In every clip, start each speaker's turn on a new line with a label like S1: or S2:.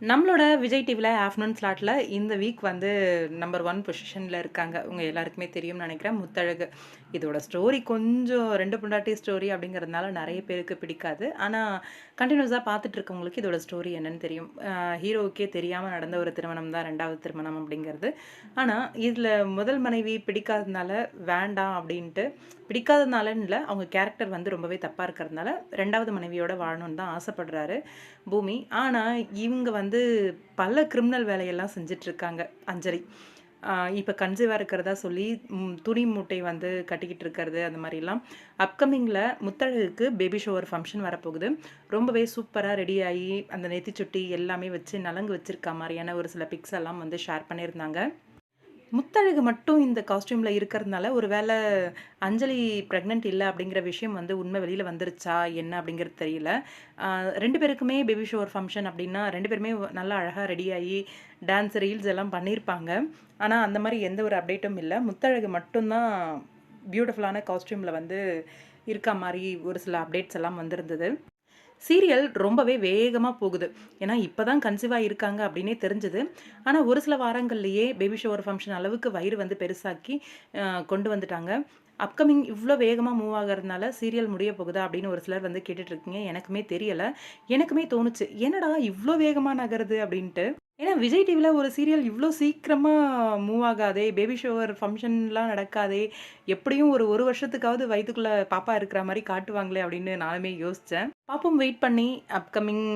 S1: நம்மளோட விஜய் டிவியில் ஆஃப்டர்நூன் ஸ்லாட்டில் இந்த வீக் வந்து நம்பர் ஒன் பொசிஷனில் இருக்காங்க. உங்கள் எல்லாருக்குமே தெரியும்னு நினைக்கிறேன். முத்தழகு. இதோட ஸ்டோரி கொஞ்சம் ரெண்டு பொண்டாட்டி ஸ்டோரி அப்படிங்கிறதுனால நிறைய பேருக்கு பிடிக்காது. ஆனால் கண்டினியூஸாக பார்த்துட்டு இருக்கவங்களுக்கு இதோட ஸ்டோரி என்னன்னு தெரியும். ஹீரோவுக்கே தெரியாமல் நடந்த ஒரு திருமணம் தான் ரெண்டாவது திருமணம் அப்படிங்கிறது. ஆனால் இதில் முதல் மனைவி பிடிக்காததுனால வேண்டாம் அப்படின்ட்டு பிடிக்காததுனாலன்னு இல்லை அவங்க கேரக்டர் வந்து ரொம்பவே தப்பாக இருக்கிறதுனால ரெண்டாவது மனைவியோட வாழணும்னு தான் ஆசைப்படுறாரு பூமி. ஆனால் இவங்க வந்து வந்து பல கிரிமினல் வேலையெல்லாம் செஞ்சிட்ருக்காங்க அஞ்சலி. இப்போ கன்சீவாக இருக்கிறதா சொல்லி துணி மூட்டை வந்து கட்டிக்கிட்டு இருக்கிறது அந்த மாதிரிலாம் அப்கமிங்கில் முத்தழகுக்கு பேபி ஷோவர் ஃபங்க்ஷன் வரப்போகுது. ரொம்பவே சூப்பராக ரெடி ஆகி அந்த நெத்தி சுட்டி எல்லாமே வச்சு நலங்கு வச்சுருக்க மாதிரியான ஒரு சில பிக்ஸ் எல்லாம் வந்து ஷேர் பண்ணியிருந்தாங்க. முத்தழகு மட்டும் இந்த காஸ்டியூமில் இருக்கிறதுனால ஒரு வேளை அஞ்சலி ப்ரெக்னென்ட் இல்லை அப்படிங்கிற விஷயம் வந்து உண்மை வெளியில் வந்துருச்சா என்ன அப்படிங்கிறது தெரியல. ரெண்டு பேருக்குமே பேபி ஷோர் ஃபங்க்ஷன் அப்படின்னா ரெண்டு பேருமே நல்லா அழகாக ரெடியாகி டான்ஸ் ரீல்ஸ் எல்லாம் பண்ணியிருப்பாங்க ஆனால் அந்த மாதிரி எந்த ஒரு அப்டேட்டும் இல்லை. முத்தழகு மட்டும்தான் பியூட்டிஃபுல்லான காஸ்டியூமில் வந்து இருக்க மாதிரி ஒரு சில அப்டேட்ஸ் எல்லாம் வந்திருந்தது. சீரியல் ரொம்பவே வேகமாக போகுது. ஏன்னா இப்போ தான் கன்சீவாக இருக்காங்க அப்படின்னே தெரிஞ்சுது. ஆனால் ஒரு சில வாரங்கள்லேயே பேபி ஷோவர் ஃபங்க்ஷன் அளவுக்கு வயிறு வந்து பெருசாக்கி கொண்டு வந்துட்டாங்க. அப்கமிங் இவ்வளோ வேகமாக மூவ் ஆகிறதுனால சீரியல் முடிய போகுதா அப்படின்னு ஒரு சிலர் வந்து கேட்டுட்ருக்கீங்க எனக்குமே தெரியலை. எனக்குமே தோணுச்சு. என்னடா இவ்வளோ வேகமாக நகருது அப்படின்ட்டு. ஏன்னா விஜய் டிவியில் ஒரு சீரியல் இவ்வளோ சீக்கிரமாக மூவ் ஆகாதே பேபி ஷோவர் ஃபங்க்ஷன்லாம் நடக்காதே எப்படியும் ஒரு ஒரு வருஷத்துக்காவது வயிற்றுக்குள்ளே பாப்பா இருக்கிற மாதிரி காட்டுவாங்களே அப்படின்னு நானுமே யோசித்தேன் பாப்பம் வெயிட் பண்ணி அப்கமிங்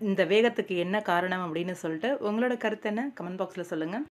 S1: இந்த வேகத்துக்கு என்ன காரணம் அப்படின்னு சொல்லிட்டு உங்களோட கருத்து என்ன? கமெண்ட் பாக்ஸில் சொல்லுங்கள்